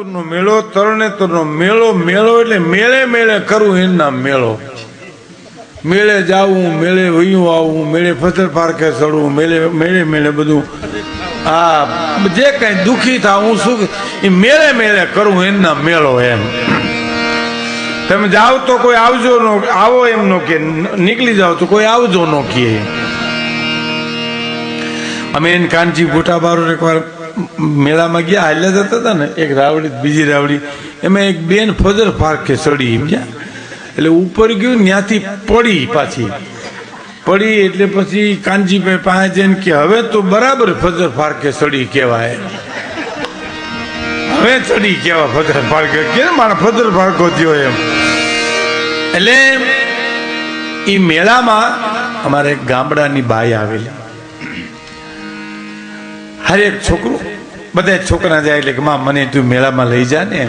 તરણેતરનો મેળો તરણેતરનો મેળો મેળો એટલે મેળે મેળે કરવું એના મેળો. મેળે જાવું, મેળે વયું આવવું, મેળે ફસલ પાર્કે ચડવું, મેળે મેળે મેળે બધું. આ જે કાંઈ દુઃખી થાવું સુખ એ મેળે મેળે કરવું એના મેળો એમ. તમે જાઓ તો કોઈ આવજો નો, આવો એમ નો કે, નીકળી જાઓ તો કોઈ આવજો નો કે. અમે એને કાનજી ગોટા બારો એકવાર મેળામાં ગયા, હાલ્યા જતા હતા ને, એક રાવડી, બીજી રાવડી, એમાં એક બેન ફજર ફારખે ચડી સમજ્યા એટલે ઉપર ગયું ત્યાંથી પડી પાછી. પડી એટલે પછી કાનજીભાઈ પાસે જઈને કે, હવે તો બરાબર ફજર પાર્કે ચડી કહેવાય. હવે ચડી કેવા ફજર પાર્કે કે મારા ફજર પાર્કો થયો એમ. એટલે એ મેળામાં અમારે ગામડાની બાઈ આવેલી. હરેક છોકરું બધા છોકરા જાય એટલે કે, માં, મને તું મેળામાં લઈ જા ને એમ.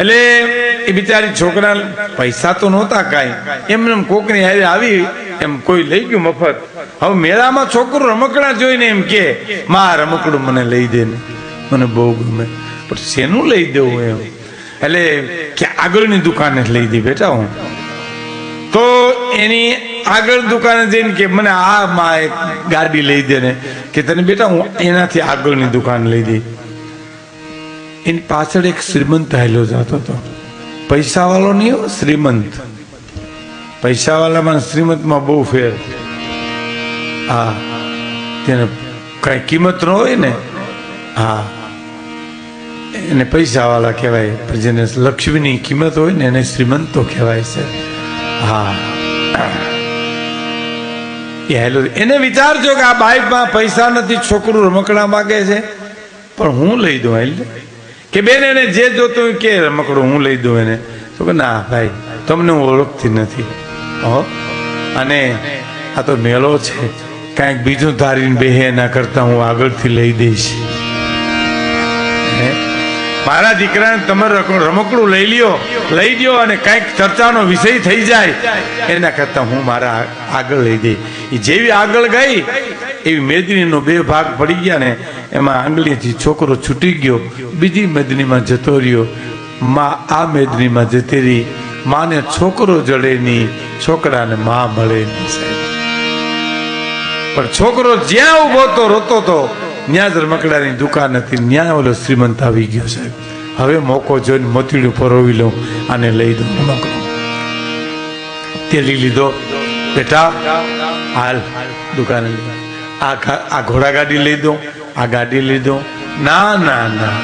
એટલે એ બિચારી છોકરા પૈસા તો નહોતા કાંઈ. એમને એમ કોકની હારે આવી, એમ કોઈ લઈ ગયું મફત. હવે મેળામાં છોકરો રમકડા જોઈને એમ કે, માં રમકડું મને લઈ દે ને. મને બહુ ગમે. પણ શેનું લઈ દેવું એમ? એટલે કે આગળની દુકાને લઈ દે બેટા હું. તો એની આગળ દુકાને જઈને કે મને આ માં એક ગાડી લઈ દે ને, કે તને બેટા હું એનાથી આગળની દુકાન લઈ દઈ. એની પાછળ એક શ્રીમંત હાલ્યો જતો હતો. પૈસાવાળો નહીં શ્રીમંત. પૈસાવાળામાં શ્રીમંત શ્રીમંતમાં બહુ ફેર. હા, તેને કઈ કિંમત ન હોય ને. હા, એને પૈસાવાળા કહેવાય જેને લક્ષ્મીની કિંમત હોય ને એને શ્રીમંતો કહેવાય છે. હા. હેલો. એને વિચારજો કે આ બાઈકમાં પૈસા નથી, છોકરું રમકડા માગે છે. પણ હું લઈ દઉં એટલે કે બેન, એને જે જોતું કે રમકડું, હું લઈ દઉં એને. તો કે ના ભાઈ, તમને હું ઓળખતી નથી. હો? અને આ તો મેળો છે. કાંઈક બીજું ધારીને બેહે, એના કરતાં હું આગળથી લઈ દઈશ? મારા દીકરાને તમે રમકડું લઈ લ્યો, લઈ ગયો અને કાંઈક ચર્ચાનો વિષય થઈ જાય, એના કરતાં હું મારા આગળ લઈ દઈ એ જેવી આગળ ગઈ, એવી મેદનીનો બે ભાગ પડી ગયા ને, એમાં આંગળીથી છોકરો છૂટી ગયો, બીજી મેદનીમાં જતો રહ્યો. માં આ મેદનીમાં જતી રહી. માને છોકરો જડે નહીં, છોકરાને માં મળે પણ છોકરો જ્યાં ઊભો તો રોતો તો ત્યાં જ રમકડાની દુકાન હતી ત્યાં ઓલો શ્રીમંત આવી ગયો સાહેબ. હવે મોકો જોઈને મોતીડું પરોવી લઉં અને લઈ દઉં રમકડું. લઈ લીધો. બેટા હાલ, દુકાને આ ઘોડા ગાડી લઈ દો, આ ગાડી લઈ દો. ના ના ના.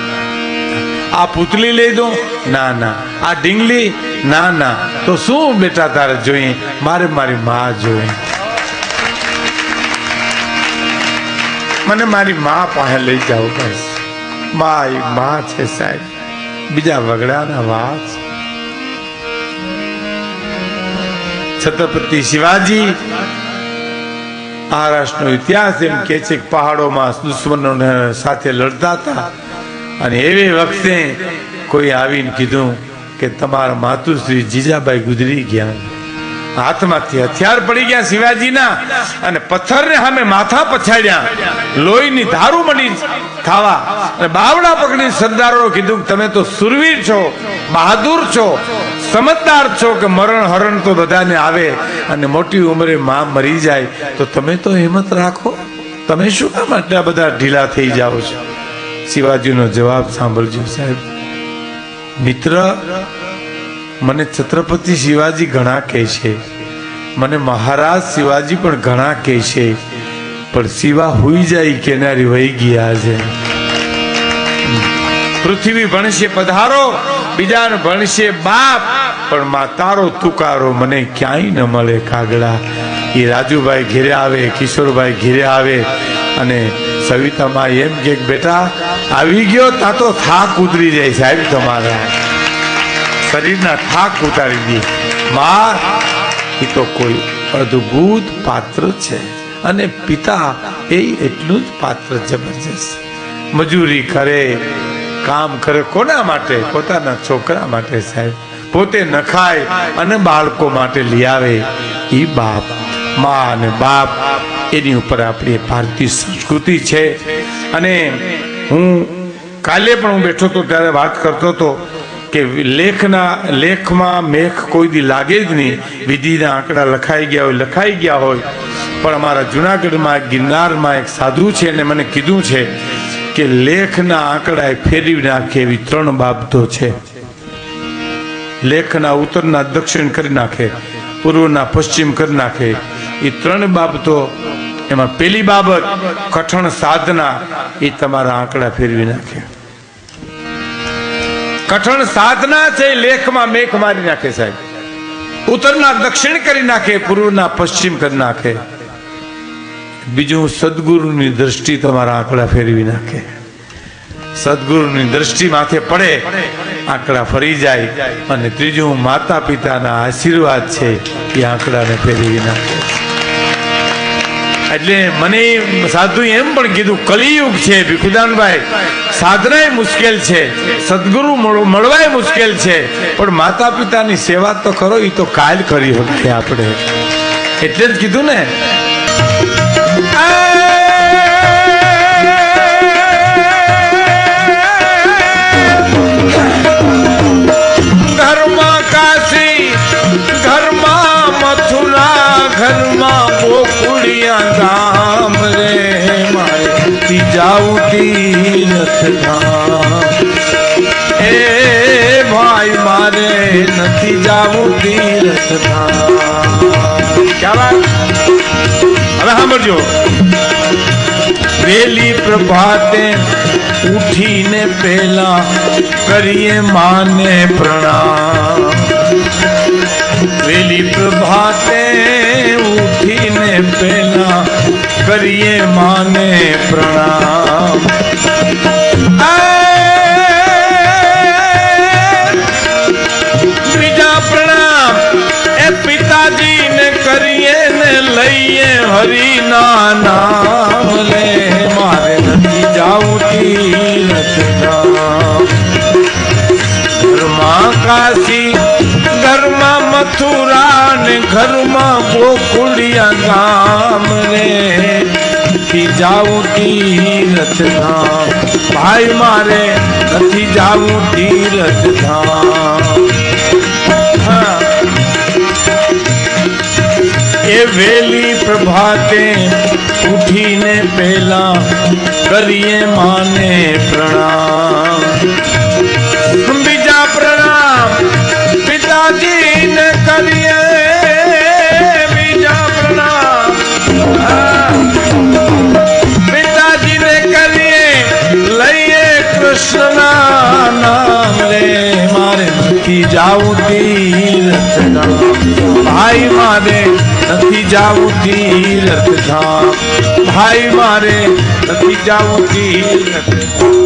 આ પૂતલી લઈ દો, ના ના. આ ડીંગલી ના ના. તો શું બેટા તારે જોઈએ? મારે મારી માં જોઈએ. મને મારી મા પાસે લઈ જાવ બસ. મારી મા છે સાહેબ. બીજા વગડાના વાત છત્રપતિ શિવાજી મહારાષ્ટ્રનો ઇતિહાસ એમ કે છે કે પહાડોમાં દુશ્મનોને સાથે લડતા હતા. અને એવી વખતે કોઈ આવીને કીધું કે તમારા માતુશ્રી જીજાબાઈ ગુજરી ગયા. હાથમાંથી હથિયાર પડી ગયા શિવાજીના અને પથ્થરને સામે માથા પછાડ્યા. લોહીની ધારું મળી ખાવા. અને બાવડા પકડી સરદારો કીધું તમે તો સુરવીર છો, બહાદુર છો. સમજદાર છો કે મરણ હરણ તો બધાને આવે અને મોટી ઉંમરે માં મરી જાય, તો તમે તો હિંમત રાખો. તમે શું કામ આટલા બધા ઢીલા થઈ જાઓ છો? શિવાજીનો જવાબ સાંભળજો સાહેબ. મિત્ર, મને છત્રપતિ શિવાજી ઘણા કહે છે. મને મહારાજ શિવાજી પણ ઘણા કહે છે. પણ શિવા હુઈ જાય કેનારી વહી ગયા છે. પૃથ્વી ભણશે, પધારો. બીજાને ભણશે બાપ, પણ માં તારો તુકારો મને ક્યાંય ન મળે કાગડા એ રાજુભાઈ ઘેરે આવે, કિશોરભાઈ ઘેરે આવે, અને સવિતામાં એમ કે, બેટા, આવી ગયો તા તો થાક ઉતરી જાય સાહેબ તમારા. શરીરના થાક ઉતારી દે. માં, એ તો કોઈ અદ્ભુત પાત્ર છે. અને પિતા એ એટલું જ પાત્ર જબરજસ્ત. મજૂરી કરે કામ કરે કોના માટે? પોતાના છોકરા માટે સાહેબ. પોતે નખાય અને બાળકો માટે લઈ આવે. એ બાપ, મા અને બાપ એની ઉપર આપણી ભારતીય સંસ્કૃતિ છે. અને હું કાલે પણ હું બેઠો હતો ત્યારે વાત કરતો હતો કે લેખના, લેખમાં મેખ કોઈ દી લાગે જ નહીં. વિધિના આંકડા લખાઈ ગયા હોય, લખાઈ ગયા હોય. પણ અમારા જુનાગઢમાં ગિરનારમાં એક સાધુ છે અને મને કીધું છે કે લેખના આંકડા એ ફેરવી નાખે એવી ત્રણ બાબતો છે. લેખના ઉત્તરના દક્ષિણ કરી નાખે, પૂર્વના પશ્ચિમ કરી નાખે. એ ત્રણ બાબતો, એમાં પેલી બાબત, કઠણ સાધના, એ તમારા આંકડા ફેરવી નાખે. કઠણ સાધના છે લેખમાં મેઘ મારી નાખે સાહેબ. ઉત્તરના દક્ષિણ કરી નાખે, પૂર્વના પશ્ચિમ કરી નાખે. બીજું સદગુરુની દ્રષ્ટિ તમારા આંકડા ફેરવી નાખે. સદગુરુની દ્રષ્ટિ માથે પડે, આંકડા ફરી જાય, અને ત્રીજું માતા પિતાના આશીર્વાદ છે એ આંકડાને ફેરવી નાખે. એટલે મને સાધુ એમ પણ કીધું, કલિયુગ છે. ભીખુદાનભાઈ સાધનાય મુશ્કેલ છે, સદગુરુ મળ- મળવાય મુશ્કેલ છે, પણ માતા પિતાની સેવા તો કરો એ તો કાલ કરી શકીએ આપણે. એટલે જ કીધું ને તીરથ ધામ. એ ભાઈ મારે નથી જાવું તીર્થ ધામ. ક્યાં વાત હવે સાંભળજો વેલી પ્રભાતે ઉઠીને પેલા કરીએ માને પ્રણામ વેલી પ્રભાતે ઉઠીને પેલા કરીએ માને પ્રણામ ઘરમાં કાશી ઘરમાં મથુરા ને ઘરમાં ગોકુળિયા ગામ રે નથી જાવું તીરથ ધામ ભાઈ મારે નથી જાવું તીરથ ધામ હા એ વેલી પ્રભાતે ઉઠીને પેલા કરીએ માને પ્રણામ બીજા નથી જાવું તીરથ ધામ. ભાઈ મારે નથી જાવું તીરથ ધામ. ભાઈ મારે નથી જાવું તીરથ ધામ. પરમ પૂજ્ય